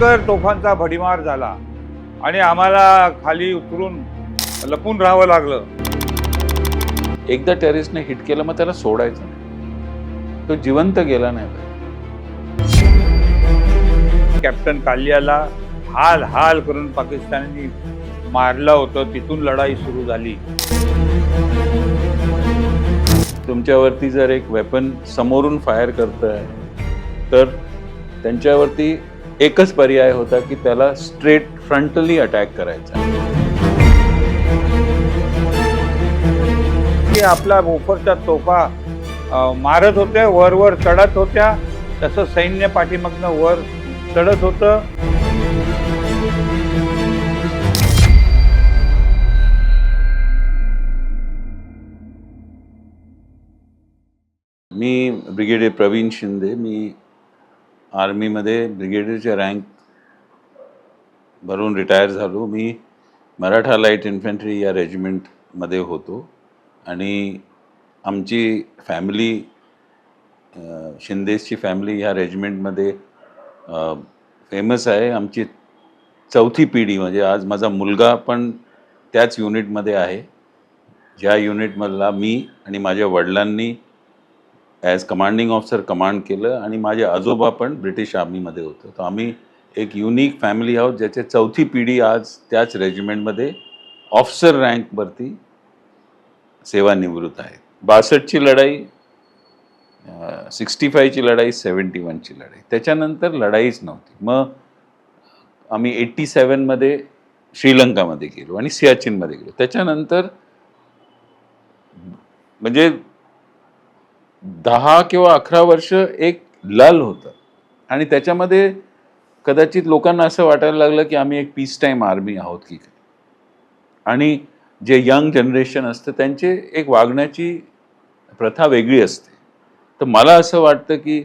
भयंकर तोफांचा भडीमार झाला आणि आम्हाला खाली उतरून लपून राहावं लागलं. एकदा टेररिस्टने हिट केलं मग त्याला सोडायचं नाही. तो जिवंत गेला नाही. कॅप्टन कालियाला हाल हाल करून पाकिस्ताननी मारलं होतं तिथून लढाई सुरू झाली. तुमच्यावरती जर एक वेपन समोरून फायर करत आहे तर त्यांच्यावरती एकच पर्याय होता की त्याला स्ट्रेट फ्रंटली अटॅक करायचा. की आपला मोफरच्या तोफा अ, मारत होत्या वर वर चढत होत्या तसं सैन्य पाठीमागनं वर चढत होतं. मी ब्रिगेडियर प्रवीण शिंदे मी आर्मीमध्ये ब्रिगेडियरच्या रँक भरून रिटायर झालो. मी मराठा लाइट इन्फंट्री या रेजिमेंटमध्ये होतो आणि आमची फॅमिली शिंदेची फॅमिली ह्या रेजिमेंटमध्ये फेमस आहे. आमची चौथी पिढी म्हणजे आज माझा मुलगा पण त्याच युनिटमध्ये आहे. ज्या युनिटमधला मी आणि माझ्या वडिलांनी ॲज कमांडिंग ऑफिसर कमांड केलं आणि माझे आजोबा पण ब्रिटिश आर्मीमध्ये होतं. तर आम्ही एक युनिक फॅमिली आहोत ज्याचे चौथी पिढी आज त्याच रेजिमेंटमध्ये ऑफिसर रँकवरती सेवानिवृत्त आहेत. बासष्टची लढाई सिक्स्टी फायची लढाई सेवन्टी वनची लढाई. त्याच्यानंतर लढाईच नव्हती. मग आम्ही एट्टी सेवनमध्ये श्रीलंकामध्ये गेलो आणि सियाचीनमध्ये गेलो. त्याच्यानंतर म्हणजे दहा किंवा अकरा वर्ष एक लल होतं. आणि त्याच्यामध्ये कदाचित लोकांना असं वाटायला लागलं की आम्ही एक पीस टाईम आर्मी आहोत की काय. आणि जे यंग जनरेशन असतं त्यांचे एक वागण्याची प्रथा वेगळी असते. तर मला असं वाटतं की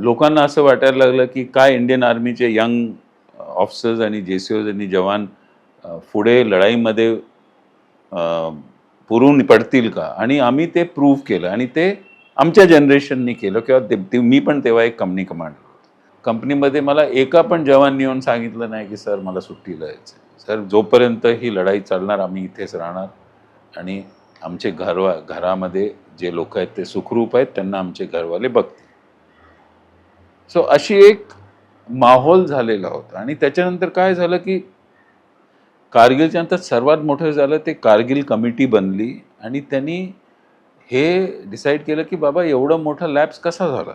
लोकांना असं वाटायला लागलं की काय इंडियन आर्मीचे यंग ऑफिसर्स आणि जे सी ओज आणि जवान पुढे लढाईमध्ये पुरून पडतील का? आणि आम्ही ते प्रूव्ह केलं. आणि ते आमच्या जनरेशननी केलं किंवा ते, मी पण तेव्हा एक कंपनी कमांड कंपनीमध्ये मला एका पण जवान येऊन सांगितलं नाही की सर मला सुट्टीला यायचं सर जोपर्यंत ही लढाई चालणार आम्ही इथेच राहणार आणि आमचे घरवा घरामध्ये जे लोक आहेत ते सुखरूप आहेत त्यांना आमचे घरवाले बघतील. सो अशी एक माहोल झालेला होता आणि त्याच्यानंतर काय झालं की कारगिलच्या नंतर सर्वात मोठं झालं ते कारगिल कमिटी बनली आणि त्यांनी हे डिसाईड केलं की बाबा एवढं मोठं लॅब्स कसा झाला?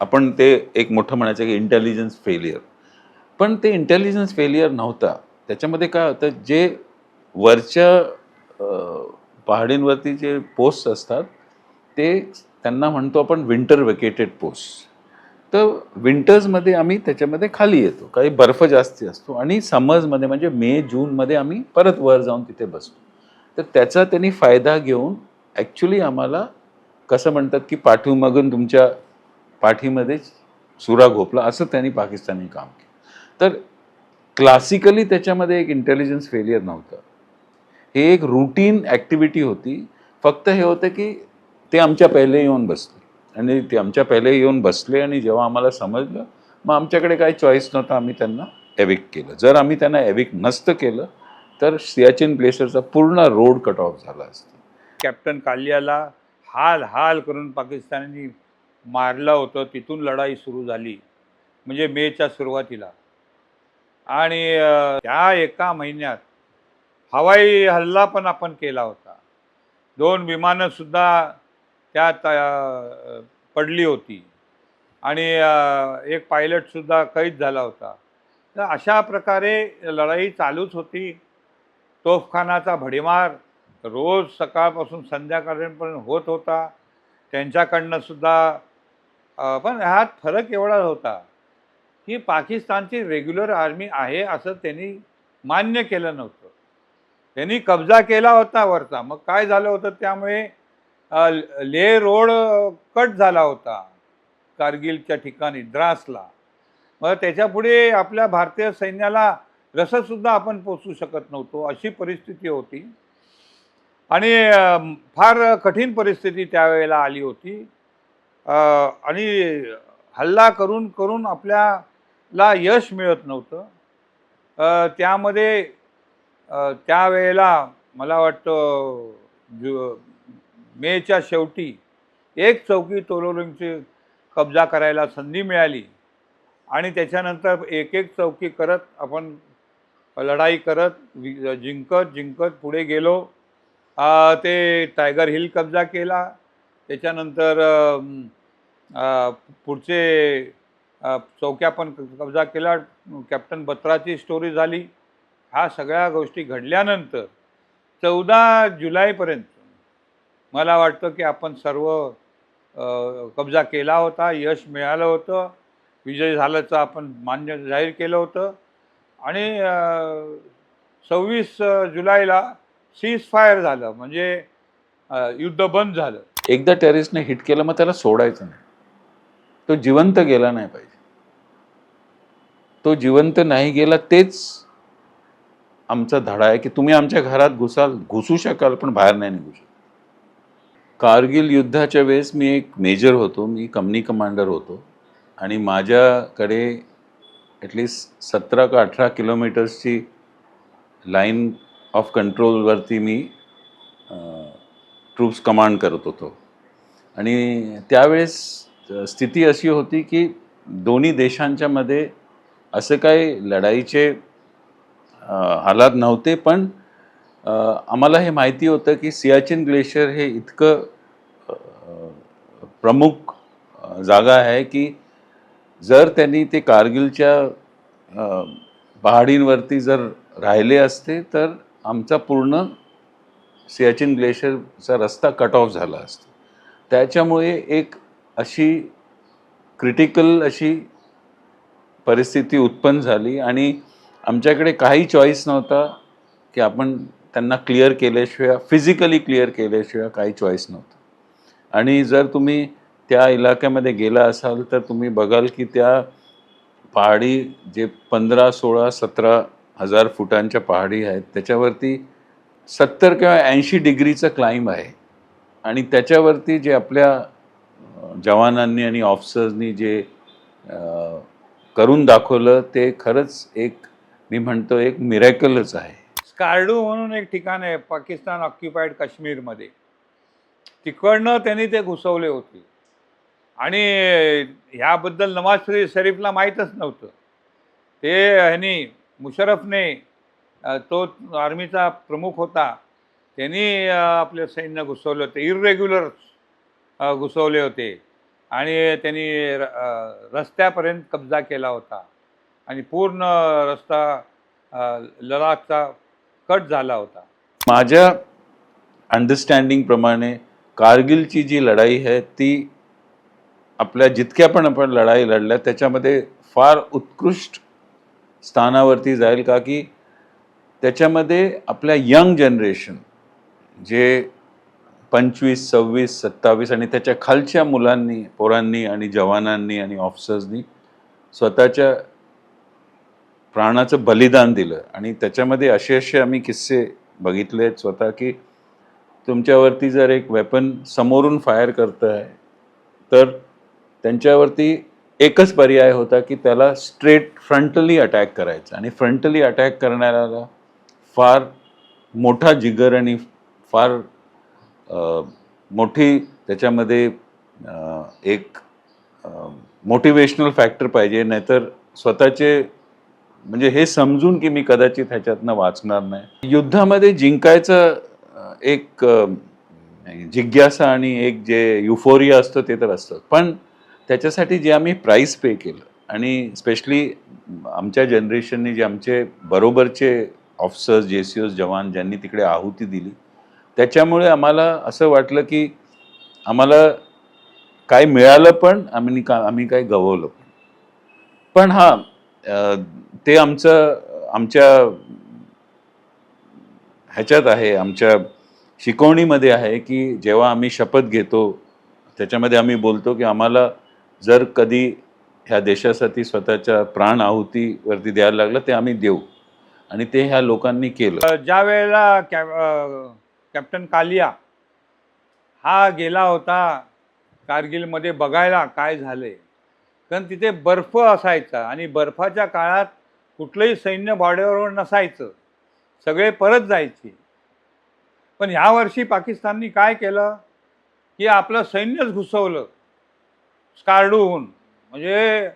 आपण ते एक मोठं म्हणायचं की इंटेलिजन्स फेलियर पण ते इंटेलिजन्स फेलियर नव्हता. त्याच्यामध्ये काय होतं? जे वरच्या पहाडींवरती जे पोस्ट असतात ते त्यांना म्हणतो आपण विंटर वेकेटेड पोस्ट तर विंटर्समध्ये आम्ही त्याच्यामध्ये खाली येतो. काही बर्फ जास्ती असतो आणि समर्समध्ये म्हणजे मे जूनमध्ये आम्ही परत वर जाऊन तिथे बसतो. तर त्याचा त्यांनी फायदा घेऊन ॲक्च्युली आम्हाला कसं म्हणतात की पाठीमागून तुमच्या पाठीमध्येच सुरा घोपला असं त्यांनी पाकिस्तानी काम केलं. तर क्लासिकली त्याच्यामध्ये एक इंटेलिजन्स फेलियर नव्हतं. हे एक रुटीन ॲक्टिव्हिटी होती. फक्त हे होतं की ते आमच्या पहिले येऊन बसले. आणि ते आमच्या पहिले येऊन बसले आणि जेव्हा आम्हाला समजलं मग आमच्याकडे काही चॉईस नव्हता आम्ही त्यांना एविक केलं. जर आम्ही त्यांना एविक नसतं केलं तर सियाचिन प्लेसरचा पूर्ण रोड कट ऑफ झाला असता. कॅप्टन कालियाला हाल हाल करून पाकिस्तानी मारलं होतं. तिथून लढाई सुरू झाली. म्हणजे मेच्या सुरुवातीला. आणि त्या एका महिन्यात हवाई हल्ला पण आपण केला होता. दोन विमानंसुद्धा त्यात पडली होती. आणि एक पायलटसुद्धा कैद झाला होता. तर अशा प्रकारे लढाई चालूच होती. तोफखानाचा भडीमार रोज सकाळपासून संध्याकाळपर्यंत होत होता. त्यांच्याकडनं सुद्धा पण ह्यात फरक एवढा होता की पाकिस्तानची रेग्युलर आर्मी आहे असं त्यांनी मान्य केलं नव्हतं. त्यांनी कब्जा केला होता वरचा. मग काय झालं होतं त्यामुळे ले लेह रोड कट झाला होता कारगिलच्या ठिकाणी द्रासला. मग त्याच्यापुढे आपल्या भारतीय सैन्याला रससुद्धा आपण पोचू शकत नव्हतो अशी परिस्थिती होती. आणि फार कठीण परिस्थिती त्यावेळेला आली होती. आणि हल्ला करून करून आपल्याला यश मिळत नव्हतं. त्यामध्ये त्यावेळेला मला वाटतं जु मेच्या शेवटी एक चौकी तोलोलिंगची कब्जा करायला संधी मिळाली. आणि त्याच्यानंतर एक एक चौकी करत आपण लढाई करत वि- जिंकत जिंकत पुढे गेलो. ते टायगर हिल कब्जा केला. त्याच्यानंतर पुढचे चौक्या पण कब्जा केला. कॅप्टन बत्राची स्टोरी झाली. ह्या सगळ्या गोष्टी घडल्यानंतर चौदा जुलैपर्यंत मला वाटतं की आपण सर्व कब्जा केला होता. यश मिळालं होतं. विजय झाल्याचं आपण मान्य जाहीर केलं होतं. आणि सव्वीस जुलैला सीज फायर झालं म्हणजे युद्ध बंद झालं. एकदा टेररिस्टने हिट केलं मग त्याला सोडायचं नाही. तो जिवंत गेला नाही पाहिजे. तो जिवंत नाही गेला तेच आमचा धडा आहे की तुम्ही आमच्या घरात घुसाल घुसू शकाल पण बाहेर नाही निघू शकत. कारगिल युद्धाच्या वेळेस मी एक मेजर होतो मी कंपनी कमांडर होतो. आणि माझ्याकडे ॲटलिस्ट सतरा का अठरा किलोमीटर्सची लाईन ऑफ कंट्रोलवरती मी ट्रूप्स कमांड करत होतो. आणि त्यावेळेस स्थिती अशी होती की दोन्ही देशांच्या मध्ये असं काही लढाईचे हालात नव्हते पण आम्हाला हे माहिती होतं की सियाचिन ग्लेशियर हे इतकं प्रमुख जागा आहे की जर त्यांनी ते कारगिलच्या पहाडींवरती जर राहिले असते तर आमचा पूर्ण सियाचिन ग्लेशियरचा रस्ता कट ऑफ झाला असतो. त्याच्यामुळे एक अशी क्रिटिकल अशी परिस्थिती उत्पन्न झाली आणि आमच्याकडे काही चॉईस नव्हता की आपण त्यांना क्लिअर केल्याशिवाय फिजिकली क्लिअर केल्याशिवाय काही चॉईस नव्हतं. आणि जर तुम्ही त्या इलाक्यामध्ये गेला असाल तर तुम्ही बघाल की त्या पहाडी जे पंधरा सोळा सतरा हजार फुटांच्या पहाडी आहेत. त्याच्यावरती सत्तर किंवा ऐंशी डिग्रीचं क्लाइंब आहे. आणि त्याच्यावरती जे आपल्या जवानांनी आणि ऑफिसर्सनी जे करून दाखवलं ते खरंच एक मी म्हणतो एक मिरॅकलच आहे. स्कार्डू म्हणून एक ठिकाण आहे पाकिस्तान ऑक्युपाईड काश्मीरमध्ये. तिकडनं त्यांनी ते घुसवले होते. आणि ह्याबद्दल नवाज शरीफला माहीतच नव्हतं. ते ह्यांनी मुशरफने तो आर्मीचा प्रमुख होता. त्यांनी अ, आपले सैन्य घुसवले होते. इरेग्युलर घुसवले होते. आणि त्यांनी र- रस्त्यापर्यंत कब्जा केला होता. आणि पूर्ण रस्ता लडाखचा कट झाला होता. माझ्या अंडरस्टँडिंगप्रमाणे कारगिलची जी लढाई आहे ती आपल्या जितक्या पण आपण लढाई लढल्या त्याच्यामध्ये फार उत्कृष्ट स्थानावरती जाईल का की त्याच्यामध्ये आपल्या यंग जनरेशन जे पंचवीस सव्वीस सत्तावीस आणि त्याच्या खालच्या मुलांनी पोरांनी आणि जवानांनी आणि ऑफिसर्सनी स्वतःच्या प्राणाचं बलिदान दिलं. आणि त्याच्यामध्ये असे असे आम्ही किस्से बघितले आहेत स्वतः की तुमच्यावरती जर एक वेपन समोरून फायर करतं आहे तर त्यांच्यावरती एकच पर्याय होता की त्याला स्ट्रेट फ्रंटली अटॅक करायचा. आणि फ्रंटली अटॅक करणाऱ्याला फार मोठा जिगर आणि फार मोठी त्याच्यामध्ये एक मोटिवेशनल फॅक्टर पाहिजे. नाहीतर स्वतःचे म्हणजे हे समजून की मी कदाचित ह्याच्यातनं वाचणार नाही. युद्धामध्ये जिंकायचं एक जिज्ञासा आणि एक जे युफोरिया असतं ते तर असतं. पण त्याच्यासाठी जे आम्ही प्राईस पे केलं. आणि स्पेशली आमच्या जनरेशनने जे आमचे बरोबरचे ऑफिसर्स जे सी ओस जवान ज्यांनी तिकडे आहुती दिली त्याच्यामुळे आम्हाला असं वाटलं की आम्हाला काय मिळालं पण आम्ही का आम्ही काय गववलं पण. पण हां ते आमचं आमच्या ह्याच्यात आहे आमच्या शिकवणीमध्ये आहे की जेव्हा आम्ही शपथ घेतो त्याच्यामध्ये आम्ही बोलतो की आम्हाला जर कधी ह्या देशासाठी स्वतःच्या प्राण आहुतीवरती द्यायला लागलं ते आम्ही देऊ. आणि ते ह्या लोकांनी केलं. ज्या वेळेला कॅप कॅप्टन कालिया हा गेला होता कारगिलमध्ये बघायला काय झालंय कारण तिथे बर्फ असायचा आणि बर्फाच्या काळात कुठलंही सैन्य बॉर्डरवर नसायचं. सगळे परत जायचे. पण ह्यावर्षी पाकिस्ताननी काय केलं की आपलं सैन्यच घुसवलं. स्कार्डूहून म्हणजे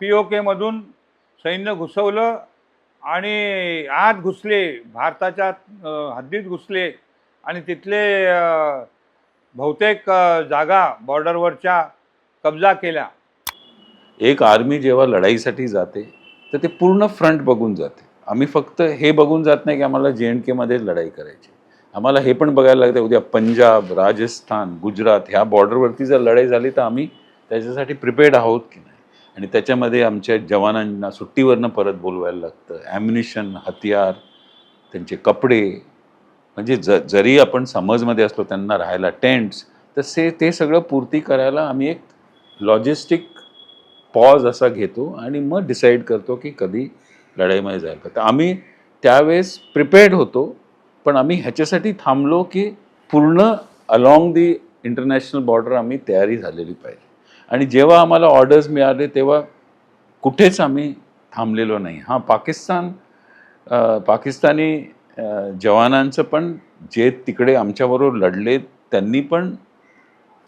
पी ओ केमधून सैन्य घुसवलं आणि आत घुसले भारताच्या हद्दीत घुसले आणि तिथले बहुतेक जागा बॉर्डरवरच्या कब्जा केल्या. एक आर्मी जेव्हा लढाईसाठी जाते तर ते पूर्ण फ्रंट बघून जाते. आम्ही फक्त हे बघून जात नाही की आम्हाला जे एंड केमध्येच लढाई करायची. आम्हाला हे पण बघायला लागतं उद्या पंजाब राजस्थान गुजरात ह्या बॉर्डरवरती जर लढाई झाली तर आम्ही त्याच्यासाठी प्रिपेअर्ड आहोत की नाही? आणि त्याच्यामध्ये आमच्या जवानांना सुट्टीवरनं परत बोलवायला लागतं. ॲम्युनिशन हतियार त्यांचे कपडे. म्हणजे ज जरी आपण समजमध्ये असलो त्यांना राहायला टेंट्स तसे ते सगळं पूर्ती करायला आम्ही एक लॉजिस्टिक पॉज असा घेतो आणि मग डिसाईड करतो की कधी लढाईमध्ये जायला तर आम्ही त्यावेळेस प्रिपेअर्ड होतो पण आम्ही ह्याच्यासाठी थांबलो की पूर्ण अलॉंग दी इंटरनॅशनल बॉर्डर आम्ही तयारी झालेली पाहिजे. आणि जेव्हा आम्हाला ऑर्डर्स मिळाले तेव्हा कुठेच आम्ही थांबलेलो नाही. हां पाकिस्तान पाकिस्तानी जवानांचं पण जे तिकडे आमच्याबरोबर लढले त्यांनी पण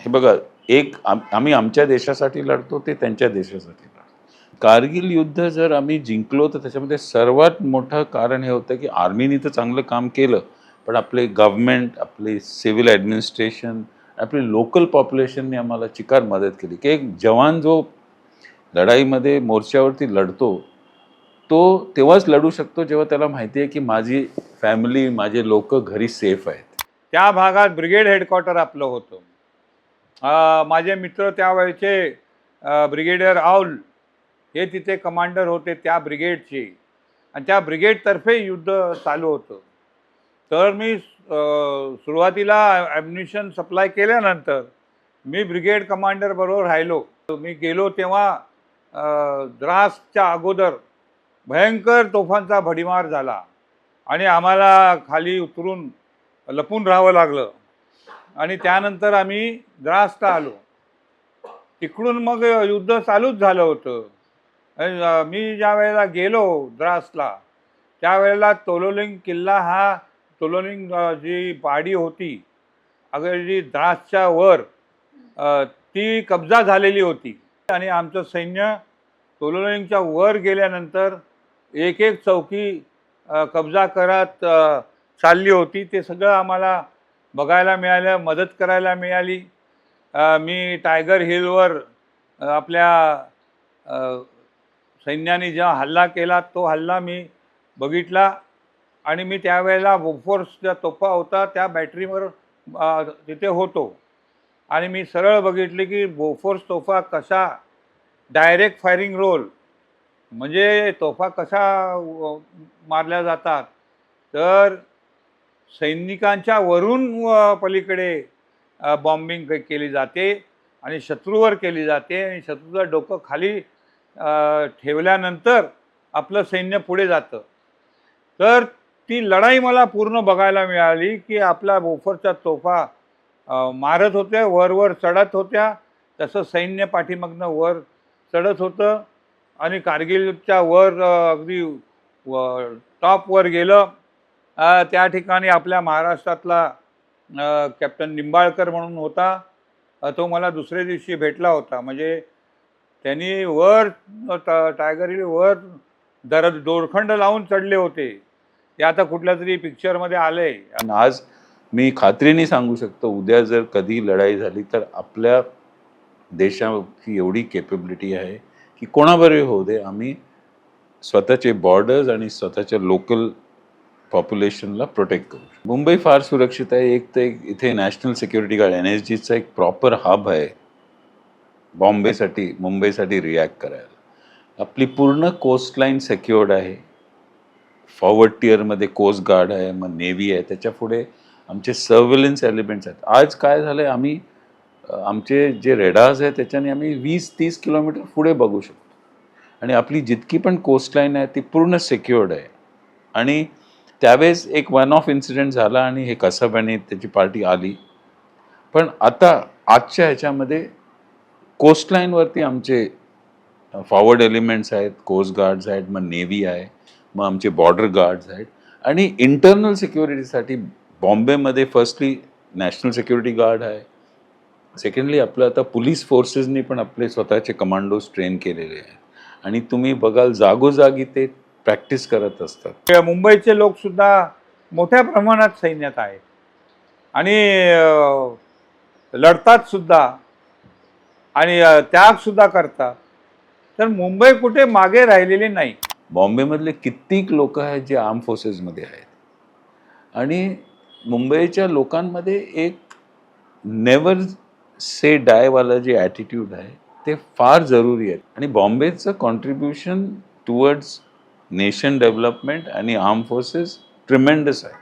हे बघा एक आम- आम्ही आमच्या देशासाठी लढतो ते त्यांच्या देशासाठी लढतो. कारगिल युद्ध जर आम्ही जिंकलो तर त्याच्यामध्ये सर्वात मोठं कारण हे होतं की आर्मीनी तर चांगलं काम केलं पण आपले गव्हर्मेंट आपले सिव्हिल ॲडमिनिस्ट्रेशन आपली लोकल पॉप्युलेशनने आम्हाला चिकार मदत केली. की एक जवान जो लढाईमध्ये मोर्चावरती लढतो तो तेव्हाच लढू शकतो जेव्हा त्याला माहिती आहे की माझी फॅमिली माझे लोक घरी सेफ आहेत. त्या भागात ब्रिगेड हेडक्वार्टर आपलं होतं. माझे मित्र त्यावेळचे ब्रिगेडियर आऊल हे तिथे कमांडर होते त्या ब्रिगेडचे आणि त्या ब्रिगेडतर्फे युद्ध चालू होतं. तर मी सुरुवातीला ॲम्युनिशन सप्लाय केल्यानंतर मी ब्रिगेड कमांडर बरोबर राहिलो. मी गेलो तेव्हा द्रासच्या अगोदर भयंकर तोफांचा भडीमार झाला. आणि आम्हाला खाली उतरून लपून राहावं लागलं. आणि त्यानंतर आम्ही द्रासला आलो. तिकडून मग युद्ध चालूच झालं होतं. मी ज्या वेळेला गेलो द्रासला त्यावेळेला तोलोलिंग किल्ला हा तुलनिंग जी पाडी होती अगर जी द्रासच्या वर ती कब्जा झालेली होती. आणि आमचं सैन्य तोलोलिंगच्या वर गेल्यानंतर एक एक चौकी कब्जा करत चालली होती. ते सगळं आम्हाला बघायला मिळालं मदत करायला मिळाली. मी टायगर हिलवर आपल्या सैन्याने जेव्हा हल्ला केला तो हल्ला मी बघितला. आणि मी त्यावेळेला वोफोर्स ज्या तोफा होता त्या बॅटरीवर तिथे होतो. आणि मी सरळ बघितले की बोफोर्स तोफा कशा डायरेक्ट फायरिंग रोल म्हणजे तोफा कशा मारल्या जातात. तर सैनिकांच्या वरून पलीकडे बॉम्बिंग केली जाते आणि शत्रूवर केली जाते आणि शत्रूचं डोकं खाली ठेवल्यानंतर आपलं सैन्य पुढे जातं. तर ती लढाई मला पूर्ण बघायला मिळाली की आपला बोफरचा तोफा मारत होत्या वरवर चढत होत्या. तसं सैन्य पाठीमागनं वर चढत होतं आणि कारगिलच्या वर अगदी व टॉपवर गेलं. त्या ठिकाणी आपल्या महाराष्ट्रातला कॅप्टन निंबाळकर म्हणून होता. तो मला दुसऱ्या दिवशी भेटला होता. म्हणजे त्यांनी वर टायगर हिल वर दर दोरखंड लावून चढले होते. ते आता कुठल्या तरी पिक्चरमध्ये आलंय. आणि आज मी खात्रीने सांगू शकतो उद्या जर कधी लढाई झाली तर आपल्या देशाची एवढी केपेबिलिटी आहे की कोणाबरोबर होऊ दे. आम्ही स्वतःचे बॉर्डर्स आणि स्वतःच्या लोकल पॉप्युलेशनला प्रोटेक्ट करू मुंबई फार सुरक्षित आहे. एक तर एक इथे national security guard N S जीचा एक प्रॉपर हब आहे. बॉम्बेसाठी मुंबईसाठी रिॲक्ट करायला. आपली पूर्ण कोस्टलाईन सेक्युअर्ड आहे. फॉरवर्ड टिअरमध्ये कोस्ट गार्ड आहे मग नेव्ही आहे. त्याच्या पुढे आमचे सर्व्हिलन्स एलिमेंट्स आहेत. आज काय झालं आहे आम्ही आमचे जे रेडार्स आहे त्याच्याने आम्ही वीस तीस किलोमीटर पुढे बघू शकतो. आणि आपली जितकी पण कोस्टलाईन आहे ती पूर्ण सिक्युअर्ड आहे. आणि त्यावेळेस एक वन ऑफ इन्सिडेंट झाला आणि हे कसब आणि त्याची पार्टी आली. पण आता आजच्या ह्याच्यामध्ये कोस्टलाईनवरती आमचे फॉरवर्ड एलिमेंट्स आहेत कोस्ट गार्ड्स आहेत मग नेव्ही आहे. मग आमचे बॉर्डर गार्ड्स आहेत. आणि इंटरनल सिक्युरिटीसाठी बॉम्बेमध्ये फर्स्टली नॅशनल सिक्युरिटी गार्ड आहे. सेकंडली आपलं आता पोलीस फोर्सेसनी पण आपले स्वतःचे कमांडोज ट्रेन केलेले आहेत. आणि तुम्ही बघाल जागोजागी ते प्रॅक्टिस करत असतात. मुंबईचे लोकसुद्धा मोठ्या प्रमाणात सैन्यात आहेत. आणि लढतात सुद्धा. आणि त्यागसुद्धा करतात. तर मुंबई कुठे मागे राहिलेली नाही. बॉम्बेमधले कित्येक लोक आहेत जे आर्म फोर्सेसमध्ये आहेत. आणि मुंबईच्या लोकांमध्ये एक नेवर से डायवाला जे ॲटिट्यूड आहे ते फार जरुरी आहे. आणि बॉम्बेचं कॉन्ट्रीब्युशन टुवर्ड्स नेशन डेव्हलपमेंट आणि आर्म फोर्सेस ट्रिमेंडस आहे.